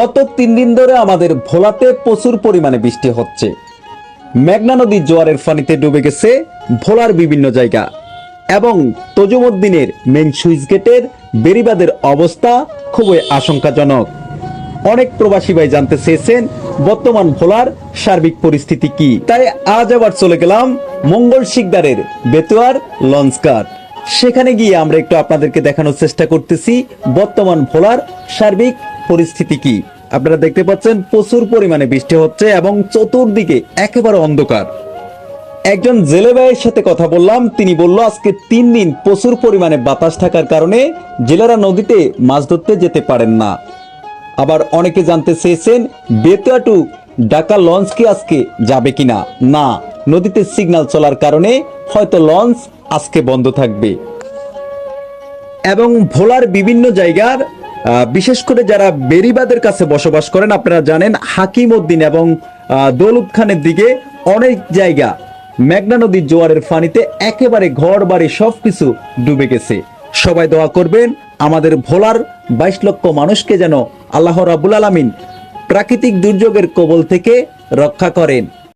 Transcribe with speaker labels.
Speaker 1: গত তিন দিন ধরে আমাদের ভোলাতে প্রচুর পরিমাণে বৃষ্টি হচ্ছে। মেঘনা নদীর জোয়ারের পানিতে ডুবে গেছে ভোলার বিভিন্ন জায়গা এবং তজুমুদ্দিনের মেন সুইচ গেটের বেরিবাদের অবস্থা খুবই আশঙ্কাজনক। অনেক প্রবাসী ভাই জানতে চেয়েছেন, বর্তমান ভোলার সার্বিক পরিস্থিতি কি? তাই আজ আবার চলে গেলাম মঙ্গল শিকদারের বেতুয়ার লঞ্চঘাট সেখানে গিয়ে আমরা একটু আপনাদেরকে দেখানোর চেষ্টা করতেছি বর্তমান ভোলার সার্বিক পরিস্থিতি কি? আপনারা দেখতে পাচ্ছেন, প্রচুর পরিমাণে বৃষ্টি হচ্ছে এবং চতুর্দিকে একেবারে অন্ধকার। একজন জেলে ভাইয়ের সাথে কথা বললাম, তিনি বলল, আজকে তিন দিন প্রচুর পরিমাণে বাতাস থাকার কারণে জেলেরা নদীতে মাছ ধরতে যেতে পারেন না। আবার অনেকে জানতে চেয়েছেন, বেতুয়া টু ঢাকা লঞ্চ কি আজকে যাবে কিনা? না, নদীতে সিগন্যাল চলার কারণে হয়তো লঞ্চ আজকে বন্ধ থাকবে। এবং ভোলার বিভিন্ন জায়গার বিশেষ করে যারা বেরিবাদের কাছে বসবাস করেন, আপনারা জানেন হাকিম উদ্দিন এবং দৌলত খানের দিকে অনেক জায়গা মেঘনা নদীর জোয়ারের পানিতে একেবারে ঘর বাড়ি সবকিছু ডুবে গেছে। সবাই দোয়া করবেন, আমাদের ভোলার বাইশ লক্ষ মানুষকে যেন আল্লাহ রাবুল আলামিন প্রাকৃতিক দুর্যোগের কবল থেকে রক্ষা করেন।